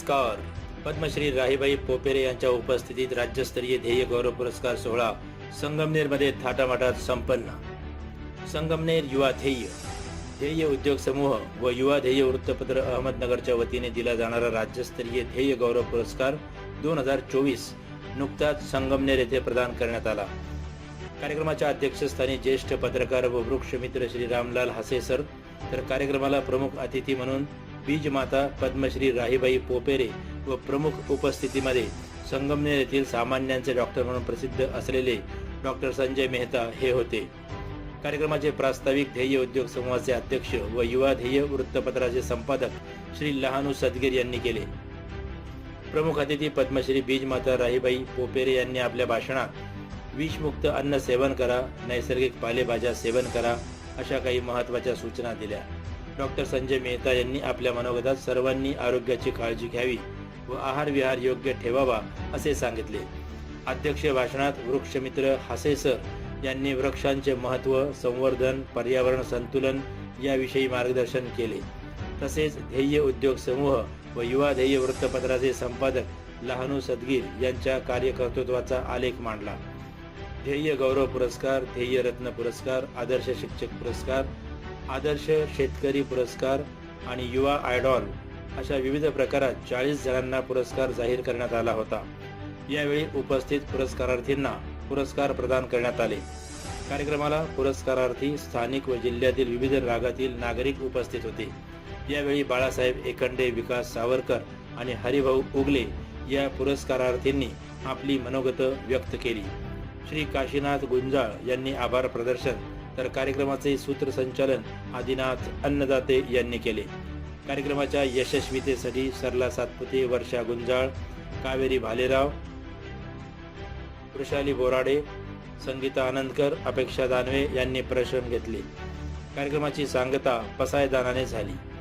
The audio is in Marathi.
नमस्कार. पद्मश्री राहीबाई पोपेरे यांच्या उपस्थितीत राज्यस्तरीय ध्येय गौरव पुरस्कार सोहळा संगमनेरमध्ये थाटामाटात संपन्न. संगमनेर युवा ध्येय. ध्येय उद्योग समूह व युवा ध्येय वृत्तपत्र अहमदनगरच्या वतीने दिला जाणारा राज्यस्तरीय ध्येय गौरव पुरस्कार दोन हजार चोवीस नुकताच संगमनेर येथे प्रदान करण्यात आला. कार्यक्रमाच्या अध्यक्षस्थानी ज्येष्ठ पत्रकार व वृक्षमित्र श्री रामलाल हसे सर. तर कार्यक्रमाला प्रमुख अतिथी म्हणून बीज माता पद्मश्री राहीबाई पोपेरे व प्रमुख उपस्थितीमध्ये संगमनेर येथील सामान्यांचे डॉक्टर म्हणून प्रसिद्ध असलेले डॉक्टर संजय मेहता हे होते. कार्यक्रमाचे प्रास्ताविक ध्येय उद्योग समूहाचे अध्यक्ष व युवा ध्येय वृत्तपत्राचे संपादक श्री लहानू सदगीर यांनी केले. प्रमुख अतिथी पद्मश्री बीजमाता राहीबाई पोपेरे यांनी आपल्या भाषणात विषमुक्त अन्न सेवन करा नैसर्गिक पालेभाज्या सेवन करा अशा काही महत्त्वाच्या सूचना दिल्या. डॉक्टर संजय मेहता यांनी आपल्या मनोगतात सर्वांनी आरोग्याची काळजी घ्यावी व आहार विहार योग्य ठेवावा असे सांगितले. अध्यक्ष भाषणात वृक्षमित्र हासेसर यांनी वृक्षांचे महत्त्व संवर्धन पर्यावरण संतुलन याविषयी मार्गदर्शन केले. तसेच ध्येय उद्योग समूह व युवा ध्येय वृत्तपत्राचे संपादक लहानू सदगीर यांच्या कार्यकर्तृत्वाचा आलेख मांडला. ध्येय गौरव पुरस्कार ध्येय रत्न पुरस्कार आदर्श शिक्षक पुरस्कार आदर्श शेतकरी पुरस्कार आणि युवा आयडॉल अशा विविध प्रकारात चाळीस जणांना पुरस्कार जाहीर करण्यात आला होता. यावेळी उपस्थित पुरस्कारार्थींना पुरस्कार प्रदान करण्यात आले. कार्यक्रमाला पुरस्कारार्थी स्थानिक व जिल्ह्यातील विविध भागातील नागरिक उपस्थित होते. यावेळी बाळासाहेब एकंडे विकास सावरकर आणि हरिभाऊ उगले या पुरस्कारार्थींनी आपली मनोगत व्यक्त केली. श्री काशीनाथ गुंजाळ यांनी आभार प्रदर्शन तर कार्यक्रमाचे सूत्रसंचालन आदिनाथ अन्नदाते यांनी केले. कार्यक्रमाच्या यशस्वीतेसाठी सरला सातपुते वर्षा गुंजाळ कावेरी भालेराव वृषाली बोराडे संगीता आनंदकर अपेक्षा दानवे यांनी परिश्रम घेतले. कार्यक्रमाची सांगता पसायदानाने झाली.